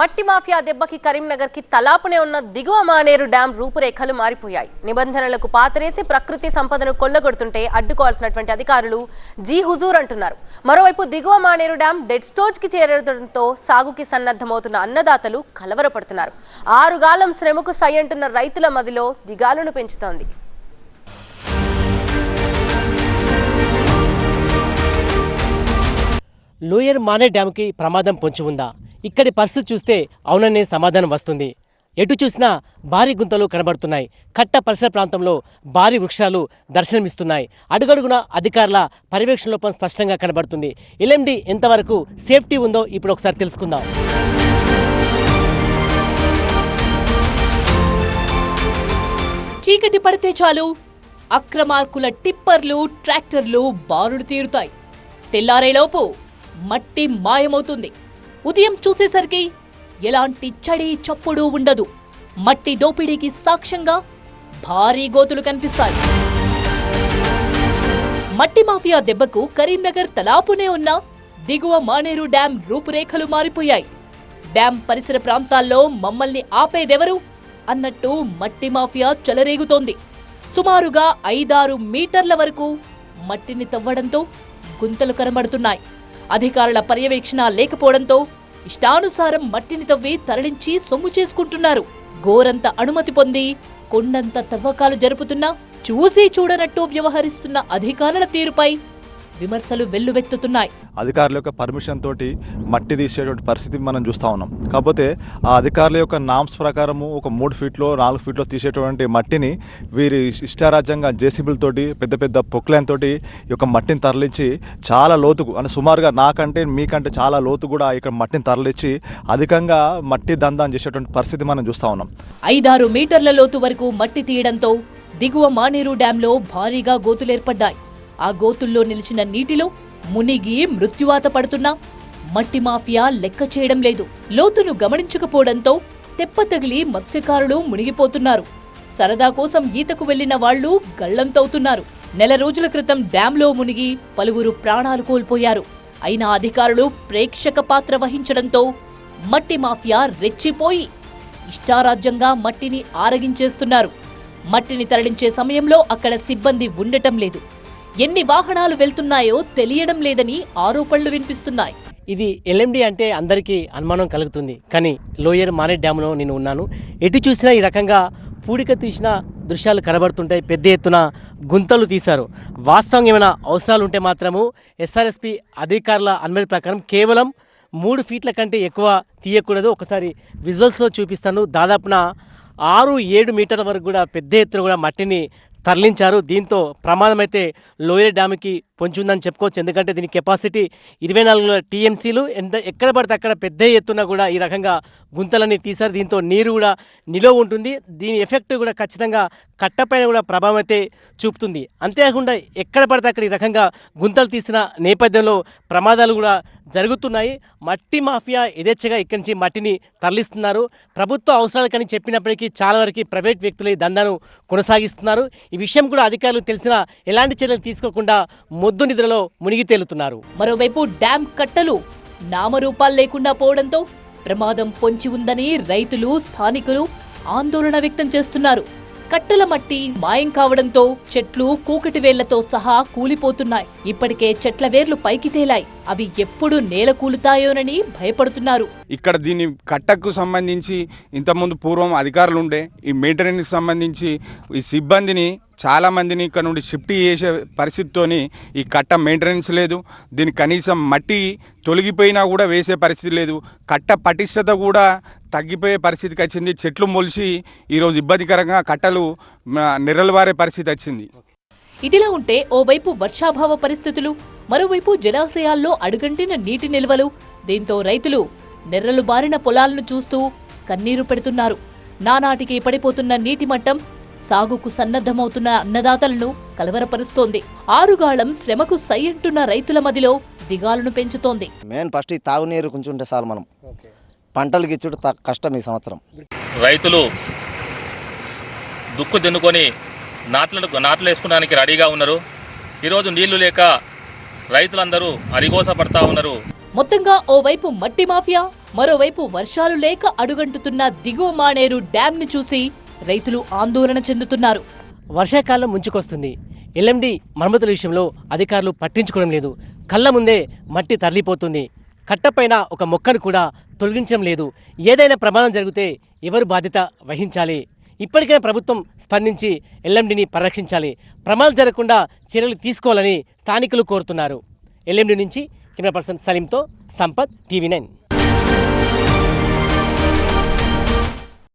మట్టి మాఫియా దెబ్బకి కరీంనగర్కి తలాపునే ఉన్న దిగువ మానేరు డ్యాం రూపురేఖలు మారిపోయాయి. నిబంధనలకు పాతరేసి ప్రకృతి సంపదను కొల్లగొడుతుంటే అడ్డుకోవాల్సినటువంటి అధికారులు జీ హుజూర్ అంటున్నారు. మరోవైపు దిగువ మానేరు డ్యాం డెడ్ స్టోజ్కి చేరడంతో సాగుకి సన్నద్ధమవుతున్న అన్నదాతలు కలవరపడుతున్నారు. ఆరుగాలం శ్రమకు సై అంటున్న రైతుల మదిలో దిగాలను పెంచుతోంది. లోయర్ మానే డ్యామ్కి ప్రమాదం పొంచి ఉందా? ఇక్కడి పరిస్థితి చూస్తే అవుననే సమాధానం వస్తుంది. ఎటు చూసినా భారీ గుంతలు కనబడుతున్నాయి. కట్ట పరిసర ప్రాంతంలో భారీ వృక్షాలు దర్శనమిస్తున్నాయి. అడుగడుగున అధికారుల పర్యవేక్షణ లోపం స్పష్టంగా కనబడుతుంది. ఎల్ఎండి ఎంతవరకు సేఫ్టీ ఉందో ఇప్పుడు ఒకసారి తెలుసుకుందాం. చీకటి పడితే చాలు. అక్రమార్కుల టిప్పర్లు ట్రాక్టర్లు బారుడు తీరుతాయి. తెల్లారేలోపు మట్టి మాయమవుతుంది. ఉదయం చూసేసరికి ఎలాంటి చడి చప్పుడు ఉండదు. మట్టి దోపిడీకి సాక్ష్యంగా భారీ గోతులు కనిపిస్తాయి. మట్టి మాఫియా దెబ్బకు కరీంనగర్ తలాపునే ఉన్న దిగువ మానేరు డ్యాం రూపురేఖలు మారిపోయాయి. డ్యాం పరిసర ప్రాంతాల్లో మమ్మల్ని ఆపేదెవరు? అన్నట్టు మట్టి మాఫియా చెలరేగుతోంది. సుమారుగా ఐదారు మీటర్ల వరకు మట్టిని తవ్వడంతో గుంతలు కనబడుతున్నాయి. అధికారుల పర్యవేక్షణ లేకపోవడంతో ఇష్టానుసారం మట్టిని తవ్వి తరలించి సొమ్ము చేసుకుంటున్నారు. గోరంత అనుమతి పొంది కొండంత తవ్వకాలు జరుపుతున్నా చూసి చూడనట్టు వ్యవహరిస్తున్న అధికారుల తీరుపై విమర్శలు వెల్లువెత్తుతున్నాయి. అధికారుల యొక్క పర్మిషన్ తోటి మట్టి తీసేటువంటి పరిస్థితి మనం చూస్తూ ఉన్నాం. కాకపోతే ఆ అధికారుల యొక్క నామ్స్ ప్రకారము ఒక మూడు ఫీట్లో నాలుగు ఫీట్లో తీసేటువంటి మట్టిని వీరి ఇష్టారాజ్యంగా జేసీబీలతోటి పెద్ద పెద్ద పొక్లైన్తోటి ఈ యొక్క మట్టిని తరలించి చాలా లోతుకు అంటే సుమారుగా నాకంటే మీకంటే చాలా లోతు కూడా ఇక్కడ మట్టిని తరలించి అధికంగా మట్టి దందాన్ని చేసేటువంటి పరిస్థితి మనం చూస్తూ ఉన్నాం. ఐదారు మీటర్ల లోతు వరకు మట్టి తీయడంతో దిగువ మానేరు డ్యాంలో భారీగా గోతులేర్పడ్డాయి. ఆ గోతుల్లో నిలిచిన నీటిలో మునిగి మృత్యువాత పడుతున్నా మట్టి మాఫియా లెక్క చేయడం లేదు. లోతును గమనించకపోవడంతో తెప్ప తగిలి మత్స్యకారులు మునిగిపోతున్నారు. సరదా కోసం ఈతకు వెళ్ళిన వాళ్ళు గల్లంతవుతున్నారు నెల రోజుల క్రితం డ్యాంలో మునిగి పలువురు ప్రాణాలు కోల్పోయారు. అయినా అధికారులు ప్రేక్షక పాత్ర వహించడంతో మట్టి మాఫియా రెచ్చిపోయి ఇష్టారాజ్యంగా మట్టిని ఆరగించేస్తున్నారు. మట్టిని తరలించే సమయంలో అక్కడ సిబ్బంది ఉండటం లేదు. ఎన్ని వాహనాలు వెళ్తున్నాయో తెలియడం లేదని ఆరోపణలు వినిపిస్తున్నాయి. ఇది ఎల్ఎండి అంటే అందరికీ అనుమానం కలుగుతుంది. కానీ లోయర్ మానే డ్యామ్లో నేను ఉన్నాను. ఎటు చూసినా ఈ రకంగా పూడిక తీసిన దృశ్యాలు కనబడుతుంటాయి. పెద్ద ఎత్తున గుంతలు తీశారు. వాస్తవం ఏమైనా అవసరాలు ఉంటే మాత్రము ఎస్ఆర్ఎస్పి అధికారుల అనుమతి ప్రకారం కేవలం మూడు ఫీట్ల కంటే ఎక్కువ తీయకూడదు. ఒకసారి విజువల్స్లో చూపిస్తాను. దాదాపున ఆరు ఏడు మీటర్ల వరకు కూడా పెద్ద ఎత్తున కూడా మట్టిని తరలించారు. దీంతో ప్రమాదం అయితే లోయర్ డ్యామ్కి పొంచి ఉందని చెప్పుకోవచ్చు. ఎందుకంటే దీని కెపాసిటీ ఇరవై నాలుగు టీఎంసీలు ఎంత ఎక్కడ పడితే అక్కడ పెద్ద ఎత్తున కూడా ఈ రకంగా గుంతలని తీశారు. దీంతో నీరు కూడా నిలువ ఉంటుంది. దీని ఎఫెక్ట్ కూడా ఖచ్చితంగా కట్టపైన కూడా ప్రభావం అయితే చూపుతుంది. అంతేకాకుండా ఎక్కడ పడితే అక్కడ ఈ రకంగా గుంతలు తీసిన నేపథ్యంలో ప్రమాదాలు కూడా జరుగుతున్నాయి. మట్టి మాఫియా యథేచ్ఛగా ఇక్కడి నుంచి మట్టిని తరలిస్తున్నారు. ప్రభుత్వ అవసరాలకని చెప్పినప్పటికీ చాలా వరకు ప్రైవేట్ వ్యక్తులు ఈ దందాను కొనసాగిస్తున్నారు. ఈ విషయం కూడా అధికారులు తెలిసిన ఎలాంటి చర్యలు తీసుకోకుండా మొద్దు నిద్రలో మునిగి తేలుతున్నారు. మరోవైపు డ్యాం కట్టలు నామరూపాలు లేకుండా పోవడంతో ప్రమాదం పొంచి ఉందని రైతులు స్థానికులు ఆందోళన వ్యక్తం చేస్తున్నారు. కట్టల మట్టి మాయం కావడంతో చెట్లు కూకటి వేళ్ళతో సహా కూలిపోతున్నాయి. ఇప్పటికే చెట్ల వేర్లు పైకి తేలాయి. అవి ఎప్పుడు నేల కూలుతాయోనని భయపడుతున్నారు. ఇక్కడ దీని కట్టకు సంబంధించి ఇంతకుముందు పూర్వం అధికారులు ఉండే ఈ మెయింటెనెన్స్ సంబంధించి ఈ సిబ్బందిని చాలా మందిని ఇక్కడ నుండి షిఫ్ట్ చేసే పరిస్థితితోని ఈ కట్ట మెయింటెనెన్స్ లేదు. దీని కనీసం మట్టి తొలగిపోయినా కూడా వేసే పరిస్థితి లేదు. కట్ట పటిష్టత కూడా తగ్గిపోయే పరిస్థితికి వచ్చింది. చెట్లు మొలిచి ఈరోజు ఇబ్బందికరంగా కట్టలు నిరలవారే పరిస్థితి వచ్చింది. ఇదిలా ఉంటే ఓవైపు వర్షాభావ పరిస్థితులు మరోవైపు జలాశయాల్లో అడుగంటిన నీటి నిల్వలు దీంతో రైతులు నెర్రలు బారిన పొలాలను చూస్తూ కన్నీరు పెడుతున్నారు. నానాటికి పడిపోతున్న నీటి మట్టం సాగుకు సన్నద్ధమవుతున్న అన్నదాతలను కలవరపరుస్తోంది. ఆరుగాళం శ్రమకు సై అంటున్న రైతుల మదిలో దిగాలను పెంచుతోంది. మెయిన్ ఫస్ట్ ఈ తాగునీరు కొంచెం ఉంటే చాలు మనం. పంటలు గిచ్చుడు త- కష్టం ఈ సంవత్సరం. రైతులు దుక్కు దున్నుకొని నాట్లు నాట్లు వేసుకోవడానికి రెడీగా ఉన్నారు. ఈరోజు నీళ్ళు లేక రైతులందరూ అరిగోస పడతా ఉన్నారు. మొత్తంగా ఓవైపు మట్టి మాఫియా మరోవైపు వర్షాలు లేక అడుగంటుతున్న దిగువ మానేరు డ్యాంని చూసి రైతులు ఆందోళన చెందుతున్నారు. వర్షాకాలం ముంచుకొస్తుంది. ఎల్ఎండి మరమ్మతుల విషయంలో అధికారులు పట్టించుకోవడం లేదు. కళ్ళ ముందే మట్టి తరలిపోతుంది. కట్టపైన ఒక మొక్కను కూడా తొలగించడం లేదు. ఏదైనా ప్రమాదం జరిగితే ఎవరు బాధ్యత వహించాలి? ఇప్పటికైనా ప్రభుత్వం స్పందించి ఎల్ఎండిని పరిరక్షించాలి. ప్రమాదం జరగకుండా చర్యలు తీసుకోవాలని స్థానికులు కోరుతున్నారు. ఎల్ఎండి నుంచి కెమెరా పర్సన్ సలీంతో సంపత్ టీవీ నైన్.